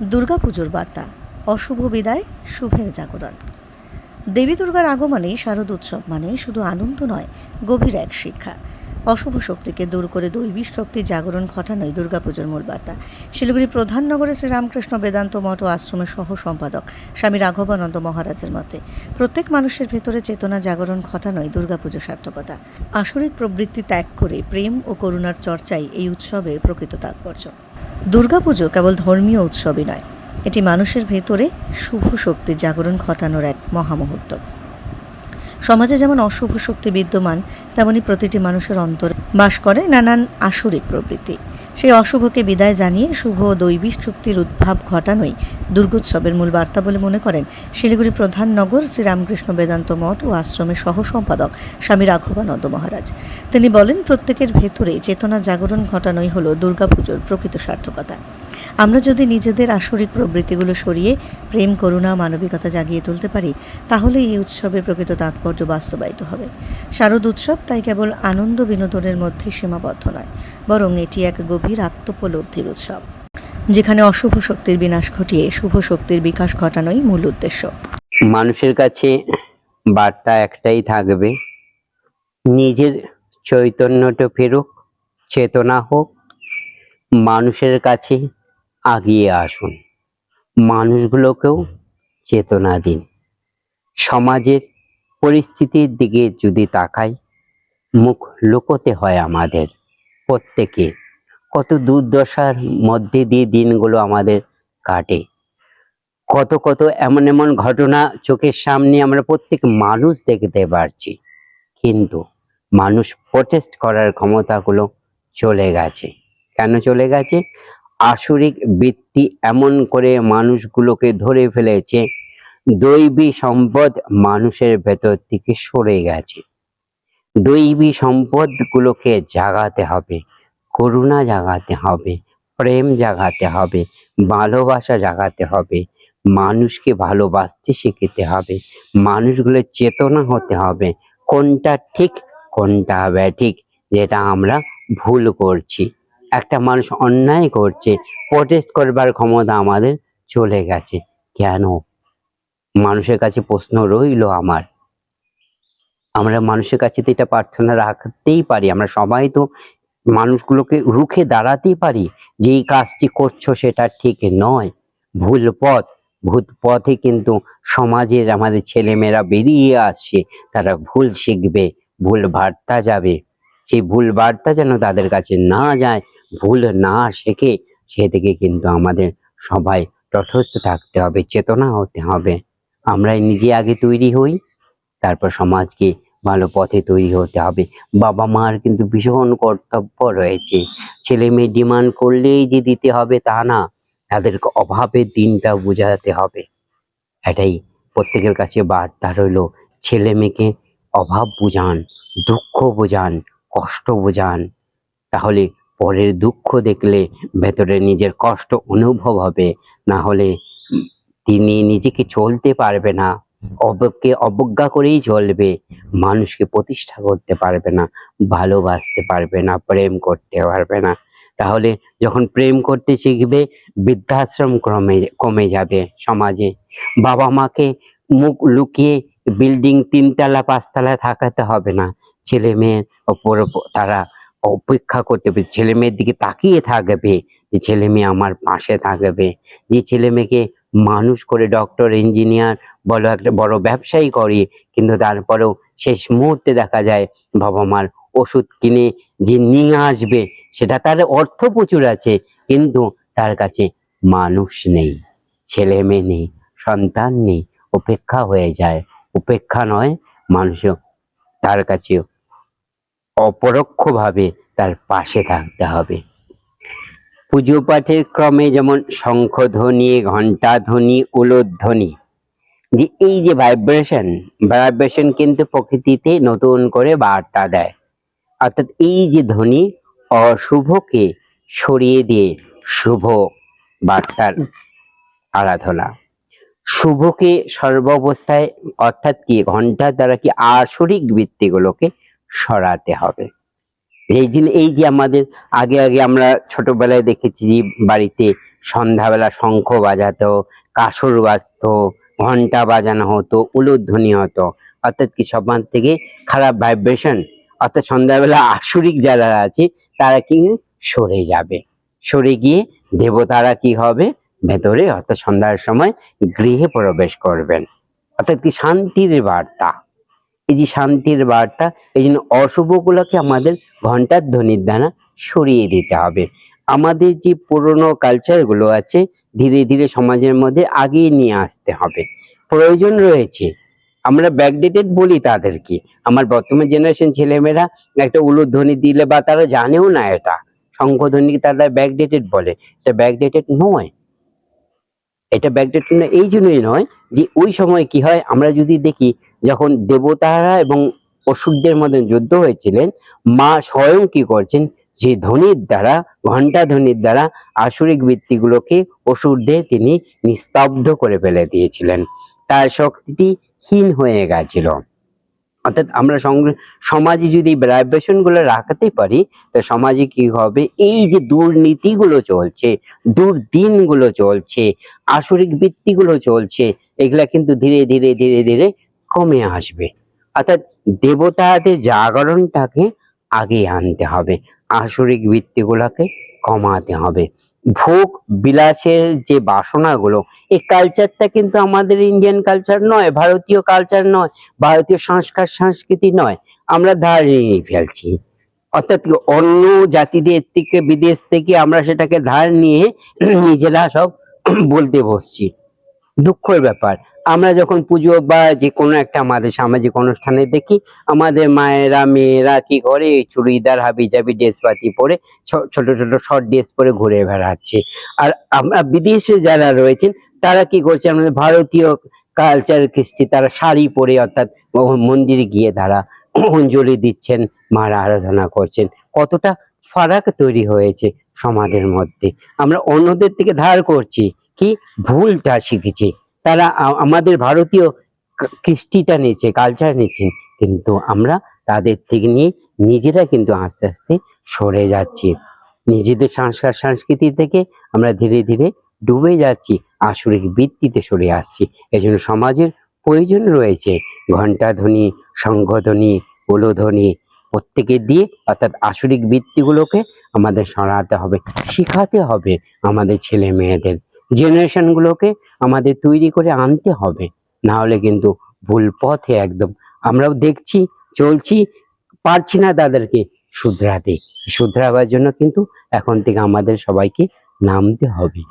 দুর্গাপুজোর বার্তা। অশুভ বিদায়, শুভের জাগরণ। দেবী দুর্গার আগমনে শারদ উৎসব মানে শুধু আনন্দ নয়, গভীর এক শিক্ষা। অশুভ শক্তিকে দূর করে দৈবিক শক্তির জাগরণ ঘটানোই দুর্গাপুজোর মূল বার্তা। শিলিগুড়ি প্রধান নগরে শ্রীরামকৃষ্ণ বেদান্ত মঠ ও আশ্রমের সহ সম্পাদক স্বামী রাঘবানন্দ মহারাজের মতে, প্রত্যেক মানুষের ভেতরে চেতনা জাগরণ ঘটানোই দুর্গাপুজো সার্থকতা। আসরিক প্রবৃত্তি ত্যাগ করে প্রেম ও করুণার চর্চাই এই উৎসবের প্রকৃত তাৎপর্য। দুর্গাপুজো কেবল ধর্মীয় উৎসবই নয়, এটি মানুষের ভেতরে শুভ শক্তির জাগরণ ঘটানোর এক মহামুহূর্ত। সমাজে যেমন অশুভ শক্তি বিদ্যমান, তেমনি প্রতিটি মানুষের অন্তর বাস করে নানান আসরিক প্রবৃত্তি। সেই অশুভকে বিদায় জানিয়ে শুভ দৈবিক শক্তির উদ্ভাব ঘটানোই দুর্গোৎসবের মূল বার্তা বলে মনে করেন শিলিগুড়ি প্রধান নগর, শ্রীরামকৃষ্ণ বেদান্ত মঠ ও আশ্রমের সহ সম্পাদক স্বামী রাঘবানন্দ মহারাজ। তিনি বলেন, প্রত্যেকের ভেতরে চেতনা জাগরণ ঘটানোই হল দুর্গাপুজোর প্রকৃত সার্থকতা। আমরা যদি নিজেদের আসরিক প্রবৃত্তিগুলো সরিয়ে প্রেম, করুণা, মানবিকতা জাগিয়ে তুলতে পারি তাহলে এই উৎসবের প্রকৃত তাৎপর্য বাস্তবায়িত হবে। শারদ উৎসব তাই কেবল আনন্দ বিনোদনের মধ্যে সীমাবদ্ধ নয়, বরং এটি এক গভীর আত্মোপলব্ধির উৎসব, যেখানে অশুভ শক্তির বিনাশ ঘটিয়ে শুভ শক্তির বিকাশ ঘটানোই মূল উদ্দেশ্য। মানুষের কাছে বার্তা একটাই থাকবে, নিজের চৈতন্যটা ফেরুক, চেতনা হোক। মানুষের কাছে আগিয়ে আসুন। মানুষগুলোকেও চেতনা দিন। সমাজের পরিস্থিতির দিকে যদি তাকাই, মুখ লুকোতে হয় আমাদের প্রত্যেকে। কত দুর্দশার মধ্যে দিয়ে দিনগুলো আমাদের কাটে। কত কত এমন এমন ঘটনা চোখের সামনে আমরা প্রত্যেক মানুষ দেখতে পারছি। কিন্তু মানুষ প্রটেস্ট করার ক্ষমতাগুলো চলে গেছে। কেন চলে গেছে? আসরিক বৃত্তি এমন করে মানুষগুলোকে ধরে ফেলেছে, দৈবী সম্পদ মানুষের ভেতর থেকে সরে গেছে। দৈবী সম্পদগুলোকে জাগাতে হবে, করুণা জাগাতে হবে, প্রেম জাগাতে হবে, ভালোবাসা জাগাতে হবে, মানুষকে ভালোবাসতে শিখতে হবে, মানুষগুলোর চেতনা হতে হবে, কোনটা ঠিক, কোনটা ব্যাঠিক, যেটা আমরা ভুল করছি। একটা মানুষ অন্যায় করছে প্রটেস্ট করবার ক্ষমতা আমাদের চলে গেছে। কেন? মানুষের কাছে প্রশ্ন রইল আমার। আমরা মানুষের কাছে তো এটা প্রার্থনা রাখতেই পারি। আমরা সবাই তো মানুষগুলোকে রুখে দাঁড়াতেই পারি যে এই কাজটি করছ সেটা ঠিক নয়। ভুল পথ ভূত পথে কিন্তু সমাজের আমাদের ছেলেমেয়েরা বেরিয়ে আসছে তারা ভুল শিখবে, ভুল বার্তা যাবে। সেই ভুল বার্তা যেন তাদের কাছে না যায়, ভুল না শেখে, সেদিকে কিন্তু আমাদের সবাই তটস্থ থাকতে হবে, চেতনা হতে হবে। আমরা নিজে আগে তৈরি হই, তারপর সমাজকে ভালো পথে তৈরি হতে হবে। বাবা মার কিন্তু ভীষণ কর্তব্য রয়েছে। ছেলে মেয়ে ডিমান্ড করলেই যে দিতে হবে তা না, তাদেরকে অভাবের দিনটা বোঝাতে হবে। এটাই প্রত্যেকের কাছে বার্তা রইল, ছেলে মেয়েকে অভাব বোঝান, দুঃখ বোঝান কষ্ট বোঝান। তাহলে পরের দুঃখ দেখলে ভেতরে নিজের কষ্ট অনুভব হবে। না হলে তিনি নিজেকে চলতে পারবে না। অবকে অবজ্ঞা করেই চলবে। মানুষকে প্রতিষ্ঠা করতে পারবে না, ভালোবাসতে পারবে না, প্রেম করতে পারবে না। তাহলে যখন প্রেম করতে শিখবে, বৃদ্ধাশ্রম ক্রমে কমে যাবে সমাজে। বাবা মাকে মুখ লুকিয়ে বিল্ডিং তিনতলা পাঁচতলা থাকাতে হবে না। ছেলে মেয়ের ওপর তারা অপেক্ষা করতে হবে ছেলে মেয়ের দিকে তাকিয়ে থাকবে যে ছেলে মেয়ে আমার পাশে থাকবে। যে ছেলে মেয়েকে মানুষ করে ডক্টর ইঞ্জিনিয়ার বলো একটা বড় ব্যবসায়ী করে কিন্তু তারপরেও শেষ মুহূর্তে দেখা যায় বাবা মার ওষুধ কিনে যে নিয়ে আসবে, সেটা তার অর্থ প্রচুর আছে, কিন্তু তার কাছে মানুষ নেই, ছেলে মেয়ে নেই, সন্তান নেই, অপেক্ষা হয়ে যায়। উপেক্ষা নয় মানুষ তার কাছে অপরোক্ষভাবে তার পাশে থাকতে হবে। পুজো পাঠের ক্রমে যেমন শঙ্খধ্বনি ঘণ্টাধ্বনি উলোধ্বনি, যে এই যে ভাইব্রেশন ভাইব্রেশন কিন্তু প্রকৃতিতে নতুন করে বার্তা দেয়। অর্থাৎ এই যে ধ্বনি অশুভকে সরিয়ে দিয়ে শুভ বার্তার আরাধনা। শুভকে সর্বাবস্থায়, অর্থাৎ কি ঘণ্টার দ্বারা কি আসরিক বৃত্তিগুলোকে সরাতে হবে। এই জন্য এই যে আমাদের আগে আগে আমরা ছোটবেলায় দেখেছি যে, বাড়িতে সন্ধ্যাবেলা শঙ্খ বাজাতো, কাসর বাজতো ঘণ্টা বাজানো হতো, উলুধ্বনি হতো, অর্থাৎ কি, সবার থেকে খারাপ ভাইব্রেশন অর্থাৎ সন্ধ্যাবেলা আসুরিক যারা আছে, তারা কি সরে যাবে। সরে গিয়ে দেবতারা কি হবে? ভেতরে অর্থাৎ সন্ধ্যার সময় গৃহে প্রবেশ করবেন। অর্থাৎ কি শান্তির বার্তা। এই যে শান্তির বার্তা, এই জন্য অশুভগুলোকে আমাদের ঘণ্টার ধ্বনির দ্বারা সরিয়ে দিতে হবে। আমাদের যে পুরনো কালচারগুলো আছে, ধীরে ধীরে সমাজের মধ্যে আগিয়ে নিয়ে আসতে হবে। প্রয়োজন রয়েছে। আমরা ব্যাকডেটেড বলি তাদেরকে। আমার বর্তমান জেনারেশন ছেলেমেয়েরা একটা উলুধ্বনি দিলে বা তারা জানেও না এটা। শঙ্খধ্বনিকে তারা ব্যাকডেটেড বলে। এটা ব্যাকডেটেড নয়। এটা ব্যাকডেট এই জন্যই নয় যে ওই সময় কি হয়, আমরা যদি দেখি যখন দেবতারা এবং অসুরদের মধ্যে যুদ্ধ হয়েছিলেন, মা স্বয়ং কি করছেন? যে ধ্বনির দ্বারা ঘণ্টা ধ্বনির দ্বারা আসুরিক বৃত্তিগুলোকে অসুরদের তিনি নিস্তব্ধ করে ফেলে দিয়েছিলেন। তার শক্তিটি হীন হয়ে গেছিল। অর্থাৎ আমরা সমাজে যদি ভাইব্রেশনগুলো রাখতে পারি, তো সমাজে কি হবে? এই যে দুর্নীতিগুলো চলছে, দুর্দিনগুলো চলছে, আসরিক বৃত্তিগুলো চলছে, এগুলা কিন্তু ধীরে ধীরে ধীরে ধীরে কমে আসবে। অর্থাৎ দেবতাদের জাগরণটাকে আগে আনতে হবে, আসরিক বৃত্তিগুলোকে কমাতে হবে। ভোগ বিলাসের যে বাসনাগুলো, এই কালচারটা কিন্তু আমাদের ইন্ডিয়ান কালচার নয়, ভারতীয় কালচার নয়, ভারতীয় সংস্কার, সংস্কৃতি নয়। আমরা ধার নিয়ে ফেলছি। অর্থাৎ অন্য জাতিদের থেকে, বিদেশ থেকে আমরা সেটাকে ধার নিয়ে নিজেরা সব বলতে বসছি। দুঃখের ব্যাপার। আমরা যখন পুজো বা যে কোনো একটা আমাদের সামাজিক অনুষ্ঠানে দেখি, আমাদের মায়েরা, মেয়েরা কি করে চুড়িদার হাবি জাবি ড্রেস পাতি পরে ছোট ছোট শর্ট ড্রেস পরে ঘুরে বেড়াচ্ছে। আর আমরা বিদেশে যারা রয়েছেন, তারা কি করছে আমাদের ভারতীয় কালচার কৃষ্টি, তারা শাড়ি পরে অর্থাৎ মন্দিরে গিয়ে তারা অঞ্জলি দিচ্ছেন, মার আরাধনা করছেন। কতটা ফারাক তৈরি হয়েছে সমাজের মধ্যে। আমরা অন্যদের থেকে ধার করছি, কি ভুলটা শিখেছি। তারা আমাদের ভারতীয় কৃষ্টিটা নিয়েছে কালচার নিচ্ছেন কিন্তু আমরা তাদের থেকে নিয়ে নিজেরা কিন্তু আস্তে আস্তে সরে যাচ্ছি। নিজেদের সংস্কার সংস্কৃতি থেকে আমরা ধীরে ধীরে ডুবে যাচ্ছি, আসরিক বৃত্তিতে সরে আসছি। এই জন্য সমাজের প্রয়োজন রয়েছে। ঘণ্টাধ্বনি শঙ্খধ্বনি উলোধ্বনি প্রত্যেকে দিয়ে অর্থাৎ আসরিক বৃত্তিগুলোকে আমাদের সরাতে হবে, শিখাতে হবে আমাদের ছেলে মেয়েদের। জেনারেশনগুলোকে আমাদের তৈরি করে আনতে হবে। না হলে কিন্তু ভুল পথে একদম আমরাও দেখছি, চলছি, পারছি না তাদেরকে শুধরাতে। শুধরাবার জন্য কিন্তু এখন থেকে আমাদের সবাইকে নামতে হবে।